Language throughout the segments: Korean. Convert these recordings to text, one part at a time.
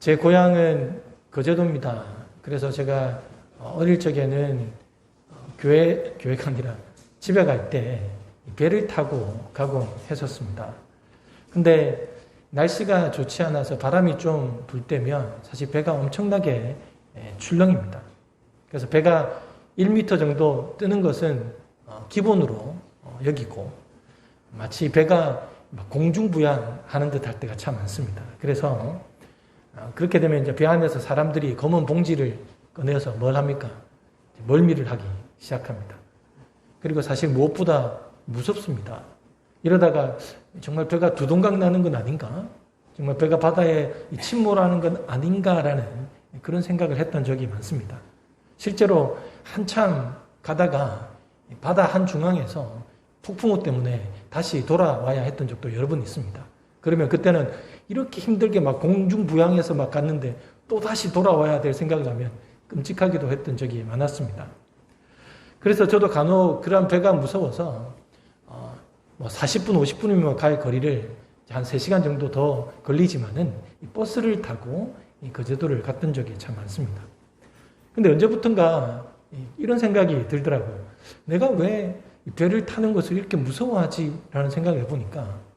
제 고향은 거제도입니다. 그래서 제가 어릴 적에는 교회, 교회가 아니라 집에 갈 때 배를 타고 가곤 했었습니다. 근데 날씨가 좋지 않아서 바람이 좀 불 때면 사실 배가 엄청나게 예, 출렁입니다. 그래서 배가 1m 정도 뜨는 것은 어, 기본으로 어, 여기고 마치 배가 공중부양하는 듯 할 때가 참 많습니다. 그래서 어, 그렇게 되면 이제 배 안에서 사람들이 검은 봉지를 꺼내서 뭘 합니까? 멀미를 하기 시작합니다. 그리고 사실 무엇보다 무섭습니다. 이러다가 정말 배가 두동강 나는 건 아닌가? 정말 배가 바다에 침몰하는 건 아닌가라는 그런 생각을 했던 적이 많습니다. 실제로 한참 가다가 바다 한 중앙에서 폭풍우 때문에 다시 돌아와야 했던 적도 여러 번 있습니다. 그러면 그때는 이렇게 힘들게 막 공중부양해서 막 갔는데 또 다시 돌아와야 될 생각을 하면 끔찍하기도 했던 적이 많았습니다. 그래서 저도 간혹 그런 배가 무서워서 어, 뭐 40분, 50분이면 갈 거리를 한 3시간 정도 더 걸리지만은 버스를 타고 거제도를 갔던 적이 참 많습니다. 근데 언제부턴가 이런 생각이 들더라고요. 내가 왜 배를 타는 것을 이렇게 무서워하지라는 생각을 해보니까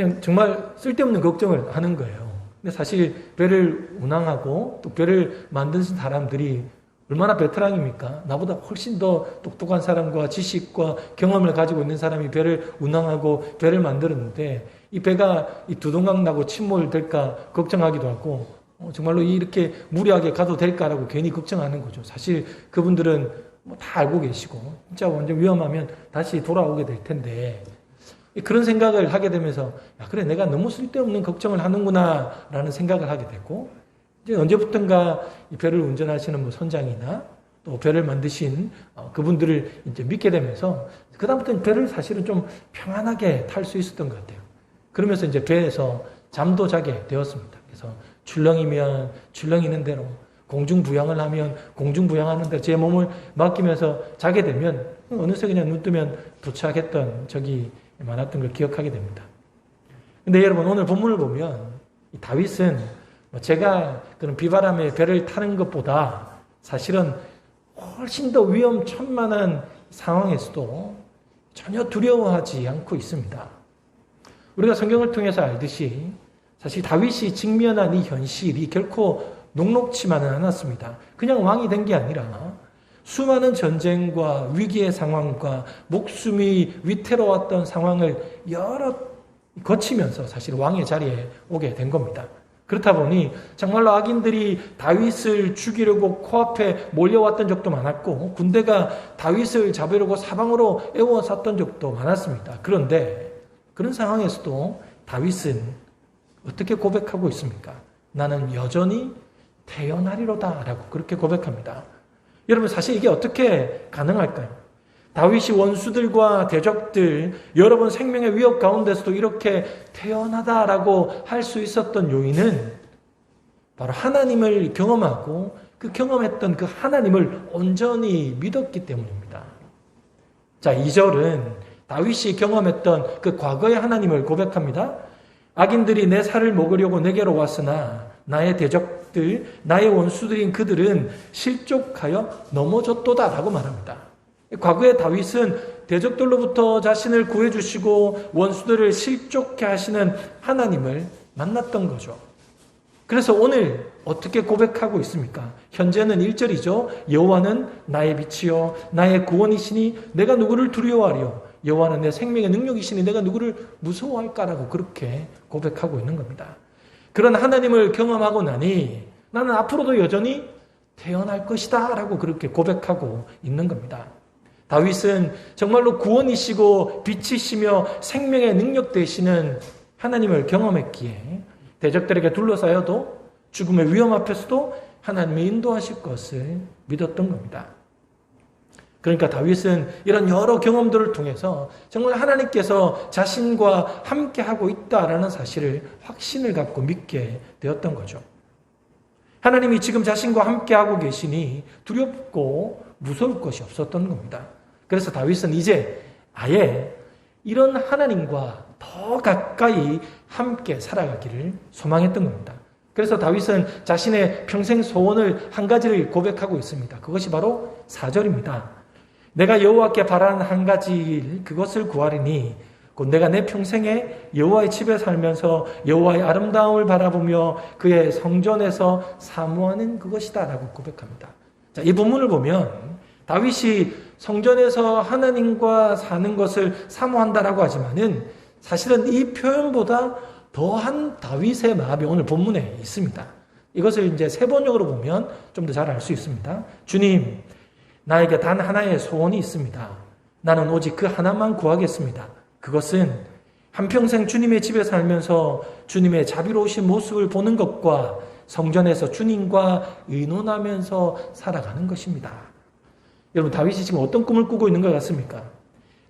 그냥 정말 쓸데없는 걱정을 하는 거예요. 근데 사실 배를 운항하고 또 배를 만든 사람들이 얼마나 베테랑입니까? 나보다 훨씬 더 똑똑한 사람과 지식과 경험을 가지고 있는 사람이 배를 운항하고 배를 만들었는데 이 배가 이 두동강 나고 침몰될까 걱정하기도 하고 어, 정말로 이렇게 무리하게 가도 될까라고 괜히 걱정하는 거죠. 사실 그분들은 뭐 다 알고 계시고 진짜 완전 위험하면 다시 돌아오게 될 텐데 그런 생각을 하게 되면서 야 그래 내가 너무 쓸데없는 걱정을 하는구나라는 생각을 하게 됐고 이제 언제부턴가 이 배를 운전하시는 뭐 선장이나 또 배를 만드신 어, 그분들을 이제 믿게 되면서 그다음부터는 배를 사실은 좀 평안하게 탈 수 있었던 것 같아요. 그러면서 이제 배에서 잠도 자게 되었습니다. 그래서 출렁이면 출렁이는 대로 공중 부양을 하면 공중 부양하는 대로 제 몸을 맡기면서 자게 되면 어느새 그냥 눈 뜨면 도착했던 적이 많았던 걸 기억하게 됩니다. 근데 여러분 오늘 본문을 보면 다윗은 뭐 제가 그런 비바람에 배를 타는 것보다 사실은 훨씬 더 위험천만한 상황에서도 전혀 두려워하지 않고 있습니다. 우리가 성경을 통해서 알듯이 사실 다윗이 직면한 이 현실이 결코 녹록치만은 않았습니다. 그냥 왕이 된 게 아니라 수많은 전쟁과 위기의 상황과 목숨이 위태로웠던 상황을 여러 거치면서 사실 왕의 자리에 오게 된 겁니다. 그렇다 보니 정말로 악인들이 다윗을 죽이려고 코앞에 몰려왔던 적도 많았고 군대가 다윗을 잡으려고 사방으로 애워쌌던 적도 많았습니다. 그런데 그런 상황에서도 다윗은 어떻게 고백하고 있습니까? 나는 여전히 태어나리로다라고 그렇게 고백합니다. 여러분 사실 이게 어떻게 가능할까요? 다윗이 원수들과 대적들 여러 번 생명의 위협 가운데서도 이렇게 태어나다라고 할 수 있었던 요인은 바로 하나님을 경험하고 그 경험했던 그 하나님을 온전히 믿었기 때문입니다. 자, 2절은 다윗이 경험했던 그 과거의 하나님을 고백합니다. 악인들이 내 살을 먹으려고 내게로 왔으나 나의 대적 들, 나의 원수들인 그들은 실족하여 넘어졌도다 라고 말합니다. 과거의 다윗은 대적들로부터 자신을 구해주시고 원수들을 실족해 하시는 하나님을 만났던 거죠. 그래서 오늘 어떻게 고백하고 있습니까? 현재는 1절이죠. 여호와는 나의 빛이요 나의 구원이시니 내가 누구를 두려워하리요 여호와는 내 생명의 능력이시니 내가 누구를 무서워할까라고 그렇게 고백하고 있는 겁니다. 그런 하나님을 경험하고 나니 나는 앞으로도 여전히 태어날 것이다 라고 그렇게 고백하고 있는 겁니다. 다윗은 정말로 구원이시고 빛이시며 생명의 능력 되시는 하나님을 경험했기에 대적들에게 둘러싸여도 죽음의 위험 앞에서도 하나님이 인도하실 것을 믿었던 겁니다. 그러니까 다윗은 이런 여러 경험들을 통해서 정말 하나님께서 자신과 함께하고 있다라는 사실을 확신을 갖고 믿게 되었던 거죠. 하나님이 지금 자신과 함께하고 계시니 두렵고 무서울 것이 없었던 겁니다. 그래서 다윗은 이제 아예 이런 하나님과 더 가까이 함께 살아가기를 소망했던 겁니다. 그래서 다윗은 자신의 평생 소원을 한 가지를 고백하고 있습니다. 그것이 바로 4절입니다. 내가 여호와께 바라는 한 가지 그것을 구하리니 곧 내가 내 평생에 여호와의 집에 살면서 여호와의 아름다움을 바라보며 그의 성전에서 사모하는 그것이다라고 고백합니다. 자, 이 본문을 보면 다윗이 성전에서 하나님과 사는 것을 사모한다라고 하지만은 사실은 이 표현보다 더한 다윗의 마음이 오늘 본문에 있습니다. 이것을 이제 세 번역으로 보면 좀 더 잘 알 수 있습니다. 주님, 나에게 단 하나의 소원이 있습니다. 나는 오직 그 하나만 구하겠습니다. 그것은 한평생 주님의 집에 살면서 주님의 자비로우신 모습을 보는 것과 성전에서 주님과 의논하면서 살아가는 것입니다. 여러분, 다윗이 지금 어떤 꿈을 꾸고 있는 것 같습니까?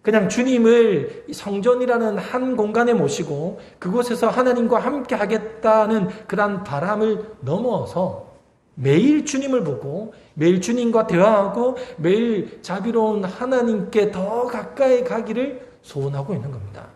그냥 주님을 성전이라는 한 공간에 모시고 그곳에서 하나님과 함께 하겠다는 그런 바람을 넘어서 매일 주님을 보고 매일 주님과 대화하고 매일 자비로운 하나님께 더 가까이 가기를 소원하고 있는 겁니다.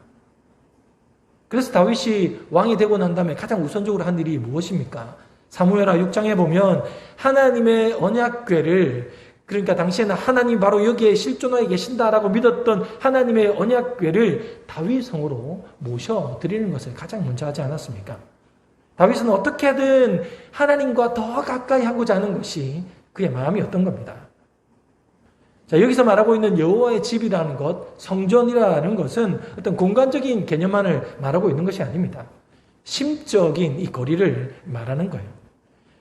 그래서 다윗이 왕이 되고 난 다음에 가장 우선적으로 한 일이 무엇입니까? 사무엘하 6장에 보면 하나님의 언약궤를 그러니까 당시에는 하나님 바로 여기에 실존하에 계신다라고 믿었던 하나님의 언약궤를 다윗 성으로 모셔 드리는 것을 가장 먼저 하지 않았습니까? 다윗은 어떻게든 하나님과 더 가까이 하고자 하는 것이 그의 마음이었던 겁니다. 자, 여기서 말하고 있는 여호와의 집이라는 것, 성전이라는 것은 어떤 공간적인 개념만을 말하고 있는 것이 아닙니다. 심적인 이 거리를 말하는 거예요.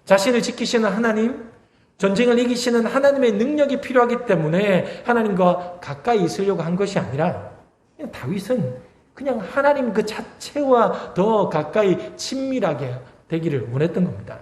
자신을 지키시는 하나님, 전쟁을 이기시는 하나님의 능력이 필요하기 때문에 하나님과 가까이 있으려고 한 것이 아니라 다윗은 그냥 하나님 그 자체와 더 가까이 친밀하게 되기를 원했던 겁니다.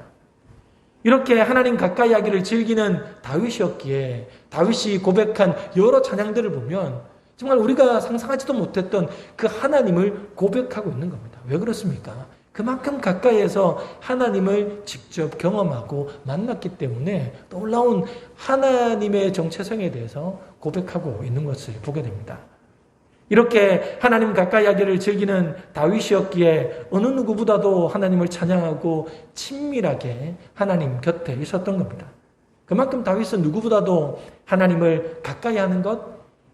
이렇게 하나님 가까이 하기를 즐기는 다윗이었기에 다윗이 고백한 여러 찬양들을 보면 정말 우리가 상상하지도 못했던 그 하나님을 고백하고 있는 겁니다. 왜 그렇습니까? 그만큼 가까이에서 하나님을 직접 경험하고 만났기 때문에 떠올라온 하나님의 정체성에 대해서 고백하고 있는 것을 보게 됩니다. 이렇게 하나님 가까이 하기를 즐기는 다윗이었기에 어느 누구보다도 하나님을 찬양하고 친밀하게 하나님 곁에 있었던 겁니다. 그만큼 다윗은 누구보다도 하나님을 가까이 하는 것,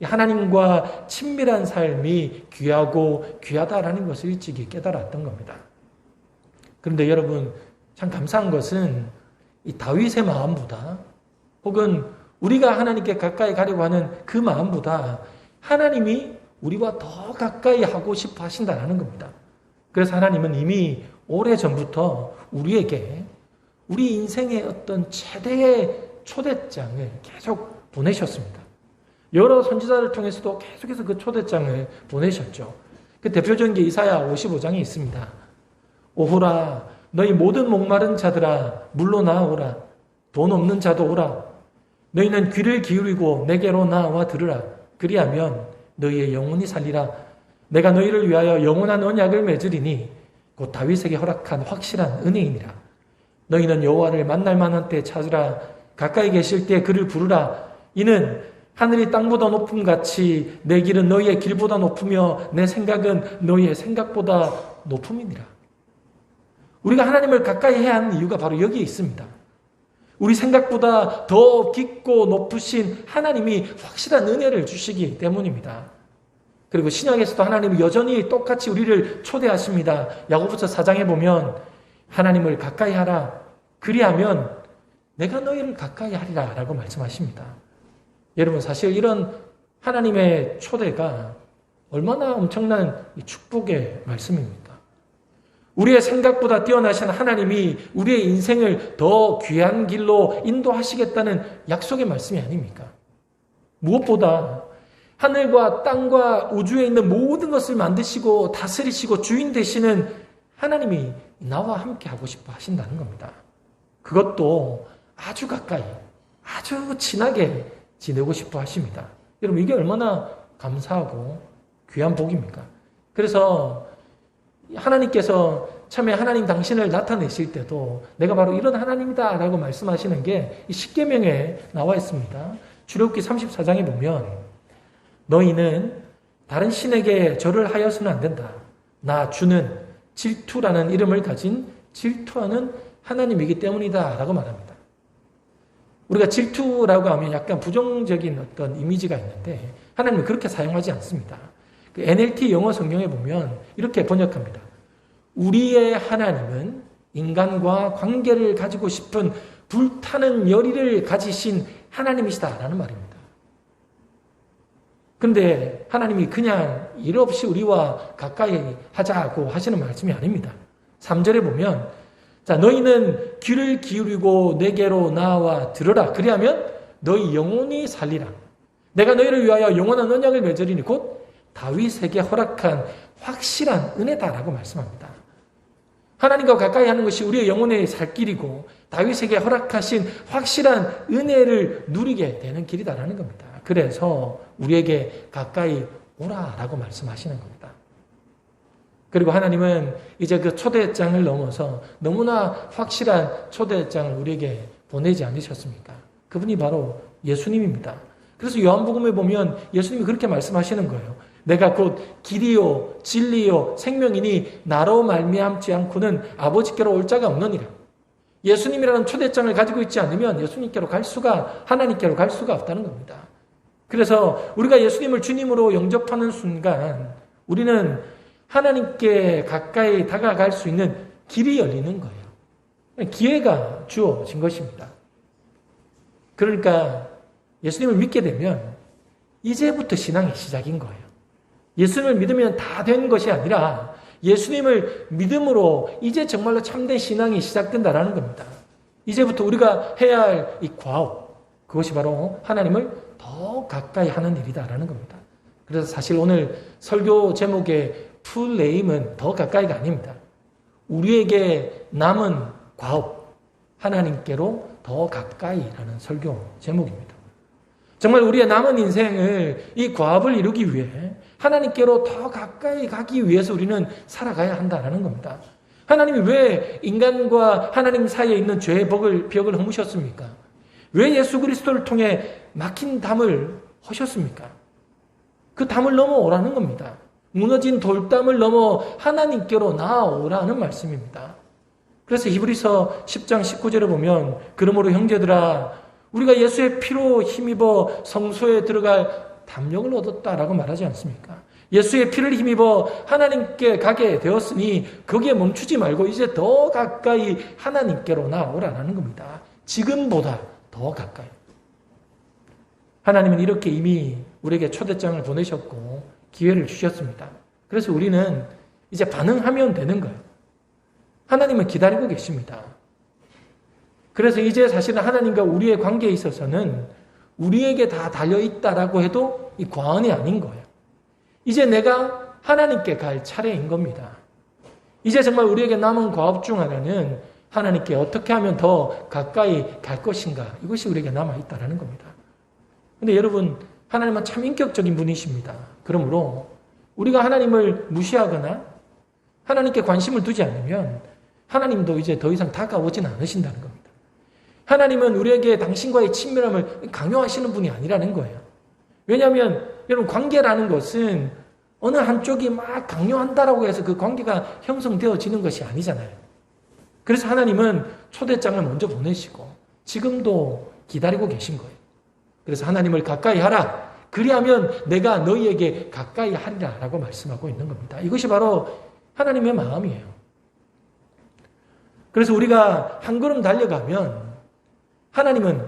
하나님과 친밀한 삶이 귀하고 귀하다라는 것을 일찍이 깨달았던 겁니다. 그런데 여러분 참 감사한 것은 이 다윗의 마음보다 혹은 우리가 하나님께 가까이 가려고 하는 그 마음보다 하나님이 우리와 더 가까이 하고 싶어 하신다는 겁니다. 그래서 하나님은 이미 오래 전부터 우리에게 우리 인생의 어떤 최대의 초대장을 계속 보내셨습니다. 여러 선지자를 통해서도 계속해서 그 초대장을 보내셨죠. 그 대표적인 게 이사야 55장에 있습니다. 오호라 너희 모든 목마른 자들아 물러나 오라 돈 없는 자도 오라 너희는 귀를 기울이고 내게로 나와 들으라 그리하면 너희의 영혼이 살리라. 내가 너희를 위하여 영원한 언약을 맺으리니 곧 다윗에게 허락한 확실한 은혜이니라. 너희는 여호와를 만날 만한 때 찾으라. 가까이 계실 때 그를 부르라. 이는 하늘이 땅보다 높음 같이 내 길은 너희의 길보다 높으며 내 생각은 너희의 생각보다 높음이니라. 우리가 하나님을 가까이 해야 하는 이유가 바로 여기에 있습니다. 우리 생각보다 더 깊고 높으신 하나님이 확실한 은혜를 주시기 때문입니다. 그리고 신약에서도 하나님은 여전히 똑같이 우리를 초대하십니다. 야고보서 4장에 보면 하나님을 가까이 하라. 그리하면 내가 너희를 가까이 하리라 라고 말씀하십니다. 여러분 사실 이런 하나님의 초대가 얼마나 엄청난 축복의 말씀입니다. 우리의 생각보다 뛰어나신 하나님이 우리의 인생을 더 귀한 길로 인도하시겠다는 약속의 말씀이 아닙니까? 무엇보다 하늘과 땅과 우주에 있는 모든 것을 만드시고 다스리시고 주인 되시는 하나님이 나와 함께 하고 싶어 하신다는 겁니다. 그것도 아주 가까이, 아주 친하게 지내고 싶어 하십니다. 여러분, 이게 얼마나 감사하고 귀한 복입니까? 그래서 하나님께서 처음에 하나님 당신을 나타내실 때도 내가 바로 이런 하나님이다 라고 말씀하시는 게 십계명에 나와 있습니다. 출애굽기 34장에 보면 너희는 다른 신에게 절을 하여서는 안 된다. 나 주는 질투라는 이름을 가진 질투하는 하나님이기 때문이다 라고 말합니다. 우리가 질투라고 하면 약간 부정적인 어떤 이미지가 있는데 하나님은 그렇게 사용하지 않습니다. 그 NLT 영어 성경에 보면 이렇게 번역합니다. 우리의 하나님은 인간과 관계를 가지고 싶은 불타는 열의를 가지신 하나님이시다 라는 말입니다. 근데 하나님이 그냥 일 없이 우리와 가까이 하자고 하시는 말씀이 아닙니다. 3절에 보면 자 너희는 귀를 기울이고 내게로 나와 들으라 그리하면 너희 영혼이 살리라 내가 너희를 위하여 영원한 언약을 맺으리니 곧 다윗에게 허락한 확실한 은혜다라고 말씀합니다. 하나님과 가까이 하는 것이 우리의 영혼의 살 길이고 다윗에게 허락하신 확실한 은혜를 누리게 되는 길이다라는 겁니다. 그래서 우리에게 가까이 오라라고 말씀하시는 겁니다. 그리고 하나님은 이제 그 초대장을 넘어서 너무나 확실한 초대장을 우리에게 보내지 않으셨습니까? 그분이 바로 예수님입니다. 그래서 요한복음에 보면 예수님이 그렇게 말씀하시는 거예요. 내가 곧 길이요 진리요 생명이니 나로 말미암지 않고는 아버지께로 올 자가 없느니라. 예수님이라는 초대장을 가지고 있지 않으면 예수님께로 갈 수가 하나님께로 갈 수가 없다는 겁니다. 그래서 우리가 예수님을 주님으로 영접하는 순간 우리는 하나님께 가까이 다가갈 수 있는 길이 열리는 거예요. 기회가 주어진 것입니다. 그러니까 예수님을 믿게 되면 이제부터 신앙의 시작인 거예요. 예수님을 믿으면 다 된 것이 아니라 예수님을 믿음으로 이제 정말로 참된 신앙이 시작된다라는 겁니다. 이제부터 우리가 해야 할 이 과업, 그것이 바로 하나님을 더 가까이 하는 일이다라는 겁니다. 그래서 사실 오늘 설교 제목의 풀네임은 더 가까이가 아닙니다. 우리에게 남은 과업, 하나님께로 더 가까이라는 설교 제목입니다. 정말 우리의 남은 인생을 이 과업을 이루기 위해 하나님께로 더 가까이 가기 위해서 우리는 살아가야 한다는 겁니다. 하나님이 왜 인간과 하나님 사이에 있는 죄의 벽을, 벽을 허무셨습니까? 왜 예수 그리스도를 통해 막힌 담을 허셨습니까? 그 담을 넘어오라는 겁니다. 무너진 돌담을 넘어 하나님께로 나아오라는 말씀입니다. 그래서 히브리서 10장 19절에 보면 그러므로 형제들아 우리가 예수의 피로 힘입어 성소에 들어갈 담력을 얻었다라고 말하지 않습니까? 예수의 피를 힘입어 하나님께 가게 되었으니 거기에 멈추지 말고 이제 더 가까이 하나님께로 나오라는 겁니다. 지금보다 더 가까이. 하나님은 이렇게 이미 우리에게 초대장을 보내셨고 기회를 주셨습니다. 그래서 우리는 이제 반응하면 되는 거예요. 하나님은 기다리고 계십니다. 그래서 이제 사실은 하나님과 우리의 관계에 있어서는 우리에게 다 달려있다라고 해도 이 과언이 아닌 거예요. 이제 내가 하나님께 갈 차례인 겁니다. 이제 정말 우리에게 남은 과업 중 하나는 하나님께 어떻게 하면 더 가까이 갈 것인가 이것이 우리에게 남아있다라는 겁니다. 근데 여러분 하나님은 참 인격적인 분이십니다. 그러므로 우리가 하나님을 무시하거나 하나님께 관심을 두지 않으면 하나님도 이제 더 이상 다가오지는 않으신다는 겁니다. 하나님은 우리에게 당신과의 친밀함을 강요하시는 분이 아니라는 거예요. 왜냐하면 여러분 관계라는 것은 어느 한쪽이 막 강요한다라고 해서 그 관계가 형성되어지는 것이 아니잖아요. 그래서 하나님은 초대장을 먼저 보내시고 지금도 기다리고 계신 거예요. 그래서 하나님을 가까이 하라. 그리하면 내가 너희에게 가까이 하리라 라고 말씀하고 있는 겁니다. 이것이 바로 하나님의 마음이에요. 그래서 우리가 한 걸음 달려가면 하나님은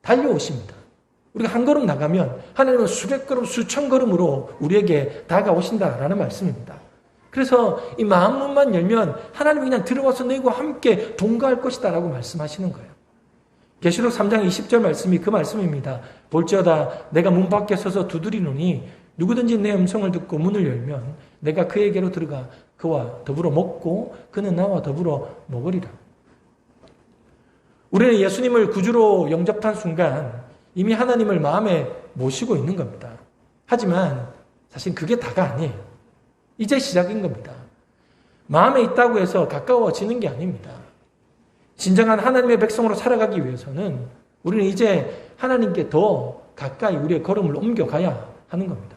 달려오십니다. 우리가 한 걸음 나가면 하나님은 수백 걸음, 수천 걸음으로 우리에게 다가오신다라는 말씀입니다. 그래서 이 마음 문만 열면 하나님이 그냥 들어와서 너희와 함께 동거할 것이다라고 말씀하시는 거예요. 계시록 3장 20절 말씀이 그 말씀입니다. 볼지어다 내가 문 밖에 서서 두드리노니 누구든지 내 음성을 듣고 문을 열면 내가 그에게로 들어가 그와 더불어 먹고 그는 나와 더불어 먹으리라. 우리는 예수님을 구주로 영접한 순간 이미 하나님을 마음에 모시고 있는 겁니다. 하지만 사실 그게 다가 아니에요. 이제 시작인 겁니다. 마음에 있다고 해서 가까워지는 게 아닙니다. 진정한 하나님의 백성으로 살아가기 위해서는 우리는 이제 하나님께 더 가까이 우리의 걸음을 옮겨가야 하는 겁니다.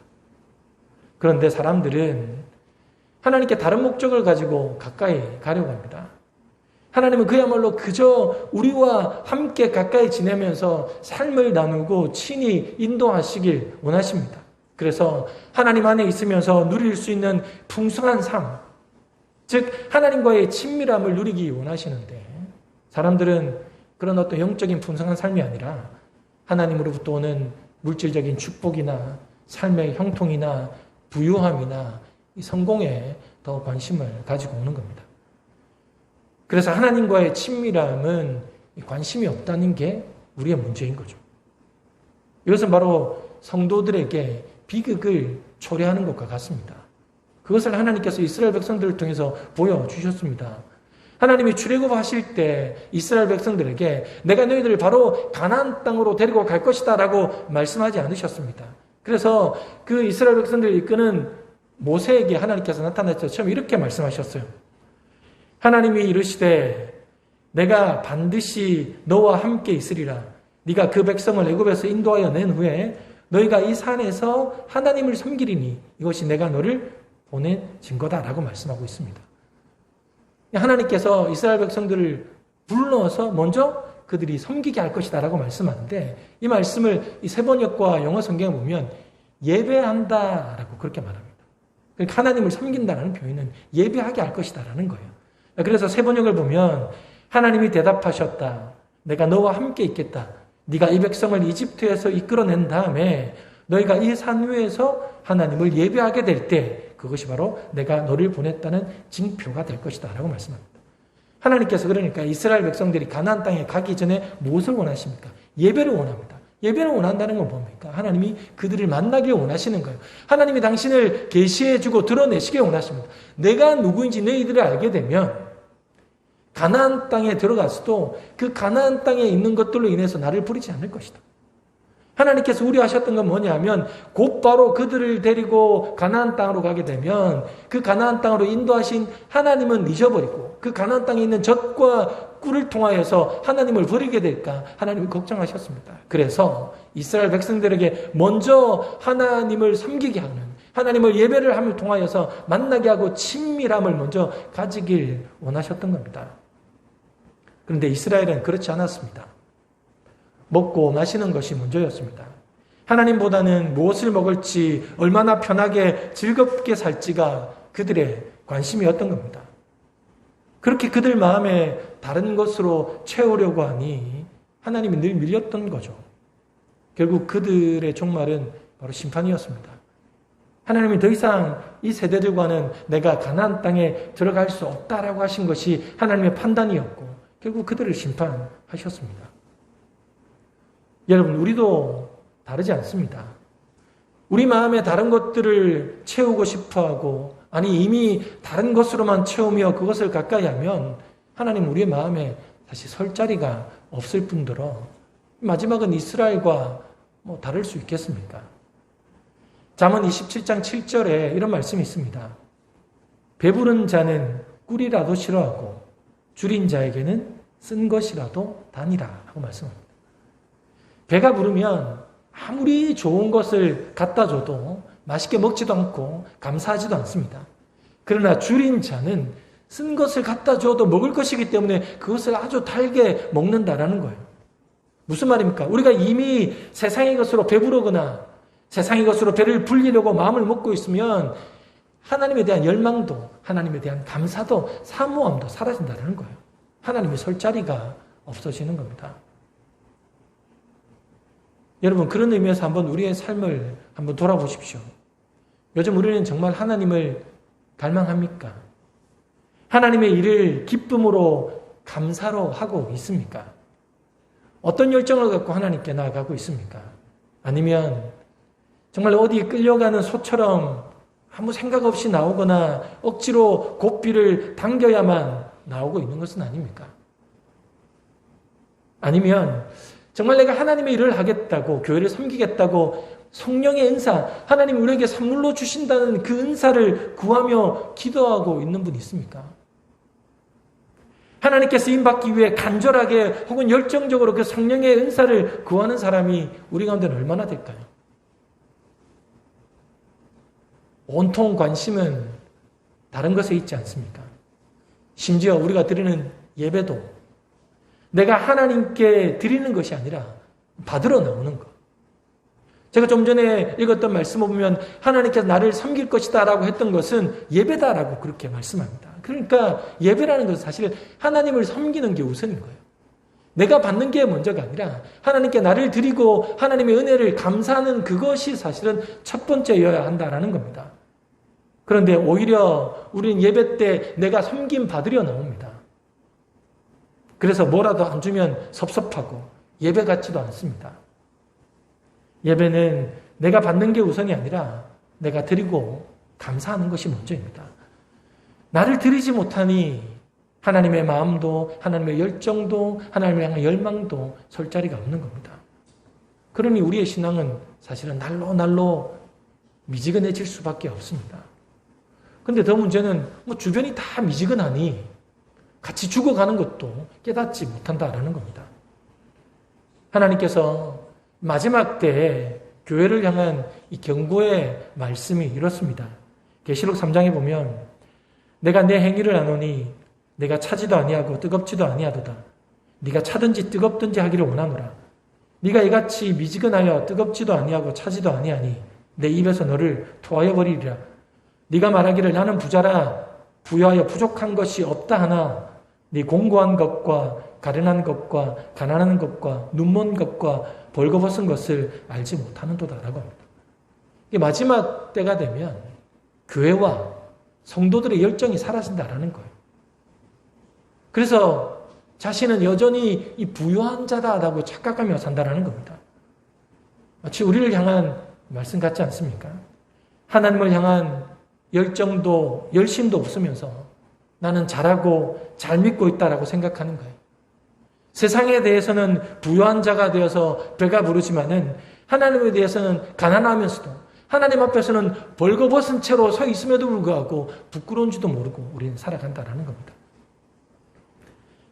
그런데 사람들은 하나님께 다른 목적을 가지고 가까이 가려고 합니다. 하나님은 그야말로 그저 우리와 함께 가까이 지내면서 삶을 나누고 친히 인도하시길 원하십니다. 그래서 하나님 안에 있으면서 누릴 수 있는 풍성한 삶, 즉 하나님과의 친밀함을 누리기 원하시는데 사람들은 그런 어떤 영적인 풍성한 삶이 아니라 하나님으로부터 오는 물질적인 축복이나 삶의 형통이나 부유함이나 이 성공에 더 관심을 가지고 오는 겁니다. 그래서 하나님과의 친밀함은 관심이 없다는 게 우리의 문제인 거죠. 이것은 바로 성도들에게 비극을 초래하는 것과 같습니다. 그것을 하나님께서 이스라엘 백성들을 통해서 보여주셨습니다. 하나님이 출애굽하실 때 이스라엘 백성들에게 내가 너희들을 바로 가나안 땅으로 데리고 갈 것이다라고 말씀하지 않으셨습니다. 그래서 그 이스라엘 백성들을 이끄는 모세에게 하나님께서 나타났죠. 처음 이렇게 말씀하셨어요. 하나님이 이르시되 내가 반드시 너와 함께 있으리라. 네가 그 백성을 애굽에서 인도하여 낸 후에 너희가 이 산에서 하나님을 섬기리니 이것이 내가 너를 보낸 증거다라고 말씀하고 있습니다. 하나님께서 이스라엘 백성들을 불러서 먼저 그들이 섬기게 할 것이다라고 말씀하는데 이 말씀을 이 세번역과 영어 성경에 보면 예배한다라고 그렇게 말합니다. 그러니까 하나님을 섬긴다는 표현은 예배하게 할 것이다라는 거예요. 그래서 세 번역을 보면 하나님이 대답하셨다. 내가 너와 함께 있겠다. 네가 이 백성을 이집트에서 이끌어낸 다음에 너희가 이 산 위에서 하나님을 예배하게 될 때 그것이 바로 내가 너를 보냈다는 징표가 될 것이다 라고 말씀합니다. 하나님께서 그러니까 이스라엘 백성들이 가나안 땅에 가기 전에 무엇을 원하십니까? 예배를 원합니다. 예배를 원한다는 건 뭡니까? 하나님이 그들을 만나길 원하시는 거예요. 하나님이 당신을 계시해 주고 드러내시길 원하십니다. 내가 누구인지 너희들을 알게 되면 가나안 땅에 들어가서도 그 가나안 땅에 있는 것들로 인해서 나를 부리지 않을 것이다. 하나님께서 우려하셨던 건 뭐냐면 곧바로 그들을 데리고 가나안 땅으로 가게 되면 그 가나안 땅으로 인도하신 하나님은 잊어버리고 그 가나안 땅에 있는 젖과 꿀을 통하여서 하나님을 버리게 될까 하나님이 걱정하셨습니다. 그래서 이스라엘 백성들에게 먼저 하나님을 섬기게 하는 하나님을 예배를 함을 통하여서 만나게 하고 친밀함을 먼저 가지길 원하셨던 겁니다. 그런데 이스라엘은 그렇지 않았습니다. 먹고 마시는 것이 먼저였습니다. 하나님보다는 무엇을 먹을지, 얼마나 편하게 즐겁게 살지가 그들의 관심이었던 겁니다. 그렇게 그들 마음에 다른 것으로 채우려고 하니 하나님이 늘 밀렸던 거죠. 결국 그들의 종말은 바로 심판이었습니다. 하나님이 더 이상 이 세대들과는 내가 가나안 땅에 들어갈 수 없다라고 하신 것이 하나님의 판단이었고 결국 그들을 심판하셨습니다. 여러분, 우리도 다르지 않습니다. 우리 마음에 다른 것들을 채우고 싶어 하고, 아니, 이미 다른 것으로만 채우며 그것을 가까이 하면 하나님 우리의 마음에 다시 설 자리가 없을 뿐더러 마지막은 이스라엘과 뭐 다를 수 있겠습니까? 잠언 27장 7절에 이런 말씀이 있습니다. 배부른 자는 꿀이라도 싫어하고 줄인 자에게는 쓴 것이라도 단이라 하고 말씀합니다. 배가 부르면 아무리 좋은 것을 갖다 줘도 맛있게 먹지도 않고 감사하지도 않습니다. 그러나 줄인 자는 쓴 것을 갖다 줘도 먹을 것이기 때문에 그것을 아주 달게 먹는다라는 거예요. 무슨 말입니까? 우리가 이미 세상의 것으로 배부르거나 세상의 것으로 배를 불리려고 마음을 먹고 있으면 하나님에 대한 열망도 하나님에 대한 감사도 사모함도 사라진다는 거예요. 하나님이 설 자리가 없어지는 겁니다. 여러분, 그런 의미에서 한번 우리의 삶을 한번 돌아보십시오. 요즘 우리는 정말 하나님을 갈망합니까? 하나님의 일을 기쁨으로 감사로 하고 있습니까? 어떤 열정을 갖고 하나님께 나아가고 있습니까? 아니면 정말 어디 끌려가는 소처럼 아무 생각 없이 나오거나 억지로 고삐를 당겨야만 나오고 있는 것은 아닙니까? 아니면 정말 내가 하나님의 일을 하겠다고, 교회를 섬기겠다고 성령의 은사, 하나님 우리에게 선물로 주신다는 그 은사를 구하며 기도하고 있는 분 있습니까? 하나님께서 임받기 위해 간절하게 혹은 열정적으로 그 성령의 은사를 구하는 사람이 우리 가운데는 얼마나 될까요? 온통 관심은 다른 것에 있지 않습니까? 심지어 우리가 드리는 예배도 내가 하나님께 드리는 것이 아니라 받으러 나오는 것. 제가 좀 전에 읽었던 말씀을 보면 하나님께서 나를 섬길 것이다 라고 했던 것은 예배다라고 그렇게 말씀합니다. 그러니까 예배라는 것은 사실 하나님을 섬기는 게 우선인 거예요. 내가 받는 게 먼저가 아니라 하나님께 나를 드리고 하나님의 은혜를 감사하는 그것이 사실은 첫 번째여야 한다라는 겁니다. 그런데 오히려 우리는 예배 때 내가 섬김 받으려 나옵니다. 그래서 뭐라도 안 주면 섭섭하고 예배 같지도 않습니다. 예배는 내가 받는 게 우선이 아니라 내가 드리고 감사하는 것이 먼저입니다. 나를 드리지 못하니 하나님의 마음도 하나님의 열정도 하나님을 향한 열망도 설 자리가 없는 겁니다. 그러니 우리의 신앙은 사실은 날로 날로 미지근해질 수밖에 없습니다. 근데 더 문제는 뭐 주변이 다 미지근하니 같이 죽어가는 것도 깨닫지 못한다라는 겁니다. 하나님께서 마지막 때에 교회를 향한 이 경고의 말씀이 이렇습니다. 계시록 3장에 보면 내가 내 행위를 아노니 내가 차지도 아니하고 뜨겁지도 아니하도다. 네가 차든지 뜨겁든지 하기를 원하노라. 네가 이같이 미지근하여 뜨겁지도 아니하고 차지도 아니하니 내 입에서 너를 토하여 버리리라. 네가 말하기를 나는 부자라 부여하여 부족한 것이 없다 하나 네 공고한 것과 가련한 것과 가난한 것과 눈먼 것과 벌거벗은 것을 알지 못하는도다라고 합니다. 마지막 때가 되면 교회와 성도들의 열정이 사라진다라는 거예요. 그래서 자신은 여전히 이 부유한 자다라고 착각하며 산다라는 겁니다. 마치 우리를 향한 말씀 같지 않습니까? 하나님을 향한 열정도 열심도 없으면서 나는 잘하고 잘 믿고 있다라고 생각하는 거예요. 세상에 대해서는 부유한 자가 되어서 배가 부르지만은 하나님에 대해서는 가난하면서도 하나님 앞에서는 벌거벗은 채로 서 있음에도 불구하고 부끄러운지도 모르고 우리는 살아간다라는 겁니다.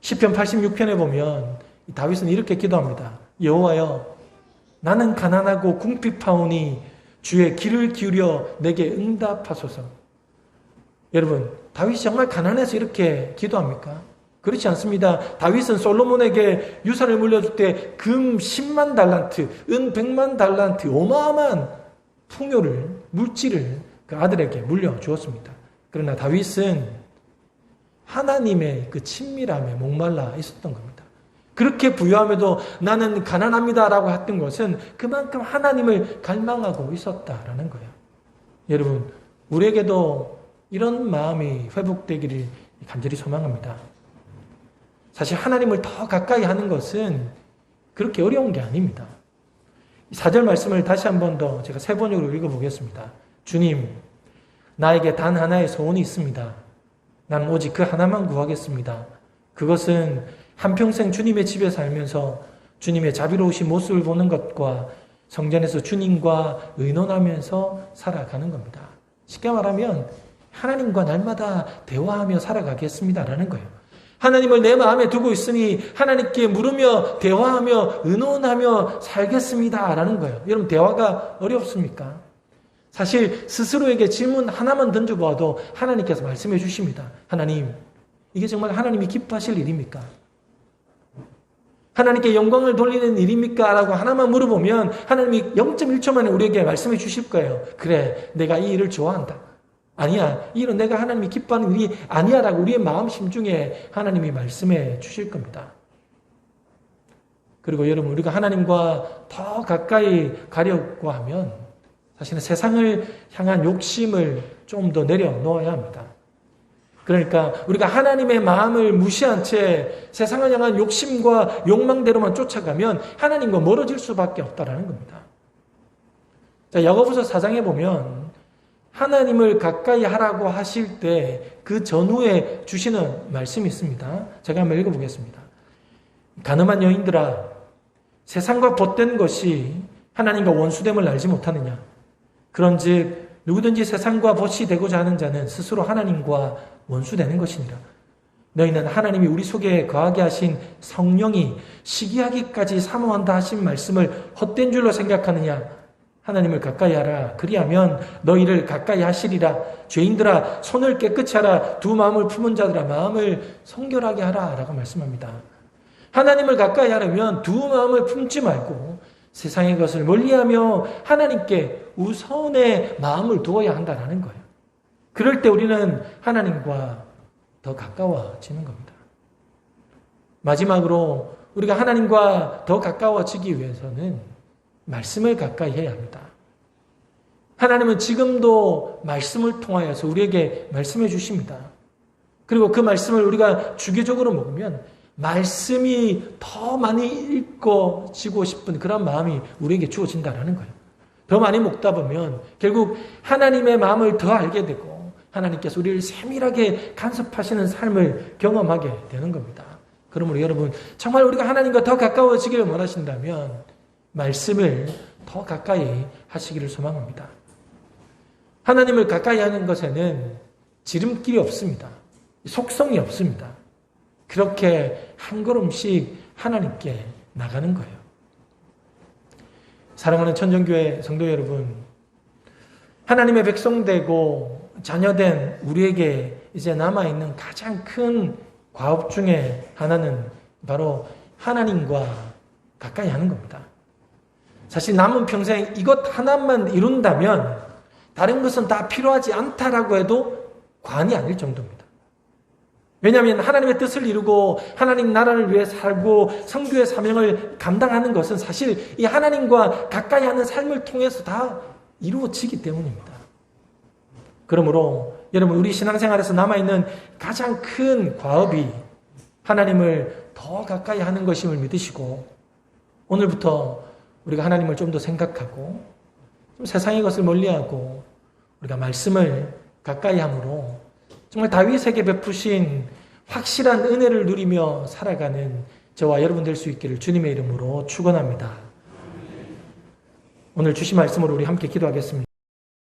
10편 86편에 보면 다윗은 이렇게 기도합니다. 여호와여 나는 가난하고 궁핍하오니 주의 귀를 기울여 내게 응답하소서. 여러분, 다윗이 정말 가난해서 이렇게 기도합니까? 그렇지 않습니다. 다윗은 솔로몬에게 유산을 물려줄 때 금 10만 달란트, 은 100만 달란트, 어마어마한 풍요를, 물질을 그 아들에게 물려주었습니다. 그러나 다윗은 하나님의 그 친밀함에 목말라 있었던 겁니다. 그렇게 부유함에도 나는 가난합니다라고 했던 것은 그만큼 하나님을 갈망하고 있었다라는 거예요. 여러분, 우리에게도 이런 마음이 회복되기를 간절히 소망합니다. 사실 하나님을 더 가까이 하는 것은 그렇게 어려운 게 아닙니다. 사절 말씀을 다시 한 번 더 제가 세 번역으로 읽어보겠습니다. 주님, 나에게 단 하나의 소원이 있습니다. 나는 오직 그 하나만 구하겠습니다. 그것은 한평생 주님의 집에 살면서 주님의 자비로우신 모습을 보는 것과 성전에서 주님과 의논하면서 살아가는 겁니다. 쉽게 말하면 하나님과 날마다 대화하며 살아가겠습니다라는 거예요. 하나님을 내 마음에 두고 있으니 하나님께 물으며 대화하며 의논하며 살겠습니다라는 거예요. 여러분 대화가 어렵습니까? 사실 스스로에게 질문 하나만 던져보아도 하나님께서 말씀해 주십니다. 하나님, 이게 정말 하나님이 기뻐하실 일입니까? 하나님께 영광을 돌리는 일입니까? 라고 하나만 물어보면 하나님이 0.1초 만에 우리에게 말씀해 주실 거예요. 그래, 내가 이 일을 좋아한다. 아니야. 이 일은 내가 하나님이 기뻐하는 일이 아니야. 라고 우리의 마음 심중에 하나님이 말씀해 주실 겁니다. 그리고 여러분, 우리가 하나님과 더 가까이 가려고 하면 사실은 세상을 향한 욕심을 좀 더 내려놓아야 합니다. 그러니까 우리가 하나님의 마음을 무시한 채 세상을 향한 욕심과 욕망대로만 쫓아가면 하나님과 멀어질 수밖에 없다라는 겁니다. 자, 야고보서 4장에 보면 하나님을 가까이 하라고 하실 때 그 전후에 주시는 말씀이 있습니다. 제가 한번 읽어보겠습니다. 가늠한 여인들아, 세상과 벗된 것이 하나님과 원수됨을 알지 못하느냐? 그런즉 누구든지 세상과 벗이 되고자 하는 자는 스스로 하나님과 원수되는 것이니라. 너희는 하나님이 우리 속에 거하게 하신 성령이 시기하기까지 사모한다 하신 말씀을 헛된 줄로 생각하느냐? 하나님을 가까이 하라. 그리하면 너희를 가까이 하시리라. 죄인들아 손을 깨끗이 하라. 두 마음을 품은 자들아 마음을 성결하게 하라. 라고 말씀합니다. 하나님을 가까이 하려면 두 마음을 품지 말고 세상의 것을 멀리하며 하나님께 우선의 마음을 두어야 한다는 거예요. 그럴 때 우리는 하나님과 더 가까워지는 겁니다. 마지막으로 우리가 하나님과 더 가까워지기 위해서는 말씀을 가까이 해야 합니다. 하나님은 지금도 말씀을 통하여서 우리에게 말씀해 주십니다. 그리고 그 말씀을 우리가 주기적으로 먹으면 말씀이 더 많이 읽어지고 싶은 그런 마음이 우리에게 주어진다는 거예요. 더 많이 먹다 보면 결국 하나님의 마음을 더 알게 되고 하나님께서 우리를 세밀하게 간섭하시는 삶을 경험하게 되는 겁니다. 그러므로 여러분 정말 우리가 하나님과 더 가까워지기를 원하신다면 말씀을 더 가까이 하시기를 소망합니다. 하나님을 가까이 하는 것에는 지름길이 없습니다. 속성이 없습니다. 그렇게 한 걸음씩 하나님께 나가는 거예요. 사랑하는 천정교회 성도 여러분, 하나님의 백성되고 자녀된 우리에게 이제 남아있는 가장 큰 과업 중에 하나는 바로 하나님과 가까이 하는 겁니다. 사실 남은 평생 이것 하나만 이룬다면 다른 것은 다 필요하지 않다라고 해도 과언이 아닐 정도입니다. 왜냐하면 하나님의 뜻을 이루고 하나님 나라를 위해 살고 성교의 사명을 감당하는 것은 사실 이 하나님과 가까이 하는 삶을 통해서 다 이루어지기 때문입니다. 그러므로 여러분 우리 신앙생활에서 남아있는 가장 큰 과업이 하나님을 더 가까이 하는 것임을 믿으시고 오늘부터 우리가 하나님을 좀 더 생각하고 좀 세상의 것을 멀리하고 우리가 말씀을 가까이 함으로 정말 다윗에게 베푸신 확실한 은혜를 누리며 살아가는 저와 여러분 될 수 있기를 주님의 이름으로 축원합니다. 오늘 주신 말씀으로 우리 함께 기도하겠습니다.